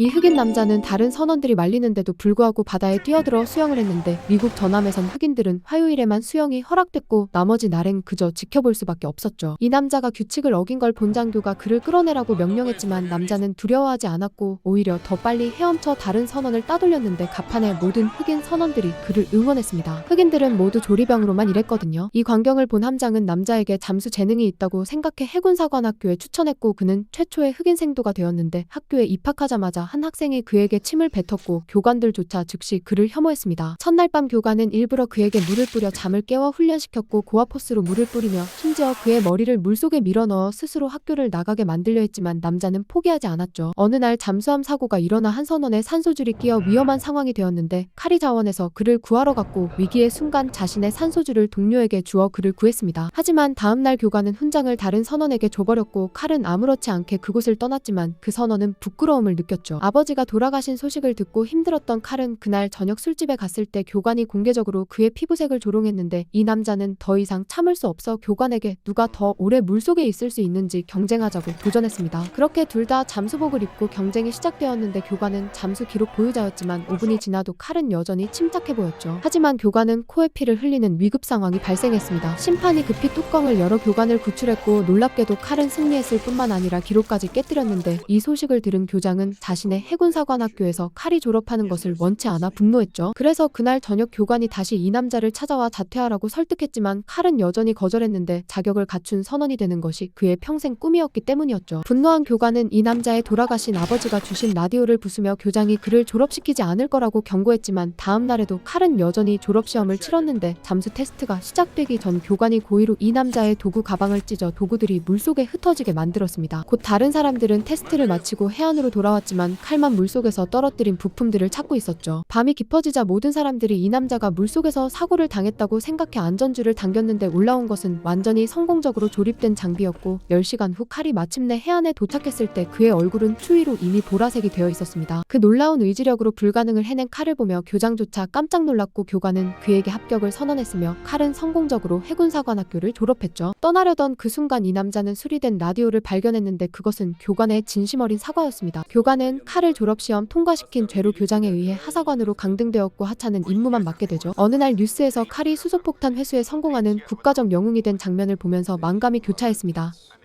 이 흑인 남자는 다른 선원들이 말리는데도 불구하고 바다에 뛰어들어 수영을 했는데 미국 전함에선 흑인들은 화요일에만 수영이 허락됐고 나머지 날엔 그저 지켜볼 수밖에 없었죠. 이 남자가 규칙을 어긴 걸 본 장교가 그를 끌어내라고 명령했지만 남자는 두려워하지 않았고 오히려 더 빨리 헤엄쳐 다른 선원을 따돌렸는데 갑판에 모든 흑인 선원들이 그를 응원했습니다. 흑인들은 모두 조리병으로만 일했거든요. 이 광경을 본 함장은 남자에게 잠수 재능이 있다고 생각해 해군사관학교에 추천했고 그는 최초의 흑인 생도가 되었는데 학교에 입학하자마자 한 학생이 그에게 침을 뱉었고 교관들조차 즉시 그를 혐오했습니다. 첫날 밤 교관은 일부러 그에게 물을 뿌려 잠을 깨워 훈련시켰고 고아포스로 물을 뿌리며 심지어 그의 머리를 물속에 밀어넣어 스스로 학교를 나가게 만들려 했지만 남자는 포기하지 않았죠. 어느 날 잠수함 사고가 일어나 한 선원의 산소줄이 끼어 위험한 상황이 되었는데 카리 자원에서 그를 구하러 갔고 위기의 순간 자신의 산소줄을 동료에게 주어 그를 구했습니다. 하지만 다음날 교관은 훈장을 다른 선원에게 줘버렸고 칼은 아무렇지 않게 그곳을 떠났지만 그 선원은 부끄러움을 느꼈죠. 아버지가 돌아가신 소식을 듣고 힘들었던 칼은 그날 저녁 술집에 갔을 때 교관이 공개적으로 그의 피부색을 조롱했는데 이 남자는 더 이상 참을 수 없어 교관에게 누가 더 오래 물속에 있을 수 있는지 경쟁하자고 도전했습니다. 그렇게 둘 다 잠수복을 입고 경쟁이 시작되었는데 교관은 잠수 기록 보유자였지만 5분이 지나도 칼은 여전히 침착해 보였죠. 하지만 교관은 코에 피를 흘리는 위급 상황이 발생했습니다. 심판이 급히 뚜껑을 열어 교관을 구출했고 놀랍게도 칼은 승리했을 뿐만 아니라 기록까지 깨뜨렸는데 이 소식을 들은 교장은 자신 의 해군사관학교에서 칼이 졸업하는 것을 원치 않아 분노했죠. 그래서 그날 저녁 교관이 다시 이 남자를 찾아와 자퇴하라고 설득했지만 칼은 여전히 거절했는데 자격을 갖춘 선원이 되는 것이 그의 평생 꿈이었기 때문이었죠. 분노한 교관은 이 남자의 돌아가신 아버지가 주신 라디오를 부수며 교장이 그를 졸업시키지 않을 거라고 경고했지만 다음 날에도 칼은 여전히 졸업시험을 치렀는데 잠수 테스트가 시작되기 전 교관이 고의로 이 남자의 도구 가방을 찢어 도구들이 물속에 흩어지게 만들었습니다. 곧 다른 사람들은 테스트를 마치고 해안으로 돌아왔지만 칼만 물속에서 떨어뜨린 부품들을 찾고 있었죠. 밤이 깊어지자 모든 사람들이 이 남자가 물속에서 사고를 당했다고 생각해 안전줄을 당겼는데 올라온 것은 완전히 성공적으로 조립된 장비였고 10시간 후 칼이 마침내 해안에 도착했을 때 그의 얼굴은 추위로 이미 보라색이 되어 있었습니다. 그 놀라운 의지력으로 불가능을 해낸 칼을 보며 교장조차 깜짝 놀랐고 교관은 그에게 합격을 선언했으며 칼은 성공적으로 해군사관학교를 졸업했죠. 떠나려던 그 순간 이 남자는 수리된 라디오를 발견했는데 그것은 교관의 진심 어린 사과였습니다. 교관은 칼을 졸업시험 통과시킨 죄로 교장에 의해 하사관으로 강등되었고 하차는 임무만 맡게 되죠. 어느 날 뉴스에서 칼이 수소폭탄 회수에 성공하는 국가적 영웅이 된 장면을 보면서 만감이 교차했습니다.